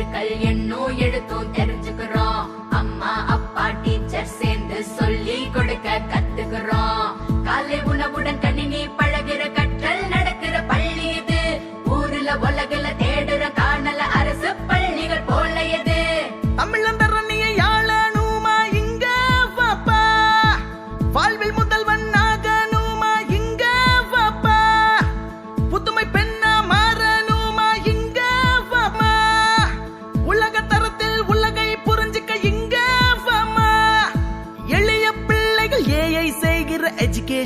தெருக்கள் என்னோ எடுத்தோம் தெரிஞ்சுக்கிறோம். அம்மா அப்பா டீச்சர் சேர்ந்து சொல்லி கொடுக்க கத்துக்கிறோம். காலை உணவுடன்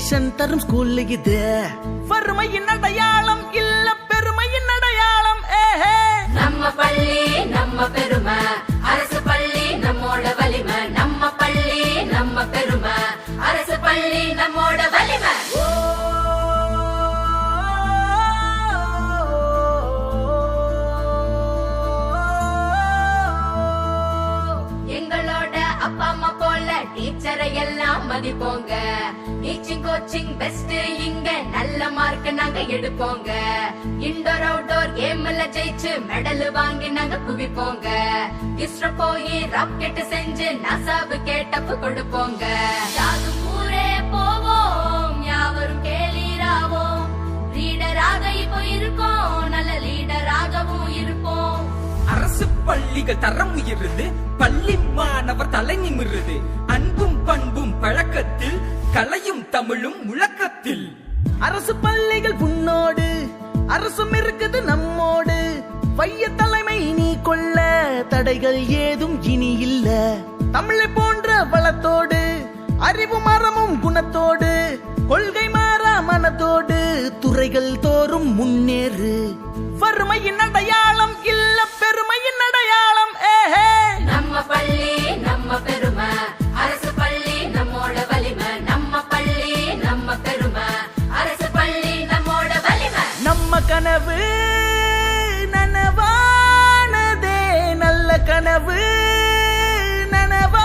எஜுகேஷன் தரும் ஸ்கூல் இது. வறுமையின் அடையாளம் இல்ல பெருமையின் அடையாளம் ஏஹே. நம்ம பள்ளி நம்ம பெருமை. எல்லாம் மதிப்போங்க. டீச்சிங் கோச்சிங் பெஸ்ட் இங்க நல்ல மார்க் நாங்க எடுப்போங்க. இன்டோர் அவுட்டோர் கேம்ல ஜெயிச்சு மெடல் வாங்கி நாங்க குவிப்போங்க. இஸ்ரோ போய் ராக்கெட் செஞ்சு நசாவு கேட்டப்பு கொடுப்போங்க. யாதும் ஊரே போவோம் யாவரும் கேளீராவோம். ரீடராக இப்போ இருக்கோம் நல்ல லீடராகவும் இருப்போம். அரசு பள்ளிகள் தரம் உயருது பள்ளி மாணவர் தலை நிமிருது. அன்பு பண்பும் பழக்கத்தில் கலையும் தமிழும் முழக்கத்தில். அரசு பள்ளிகள் உன்னோடு அரசும் இருக்குது நம்மோடு. வைய தலைமை இனி கொள்ள தடைகள் ஏதும் இனி இல்ல. தமிழை போன்ற வளத்தோடு அறிவு மரமும் குணத்தோடு கொள்கை மாறா மனத்தோடு துறைகள் தோறும் முன்னேறு. வறுமையின் அடையாளம் இல்லை கனவு நனவானதே நல்ல கனவு நனவா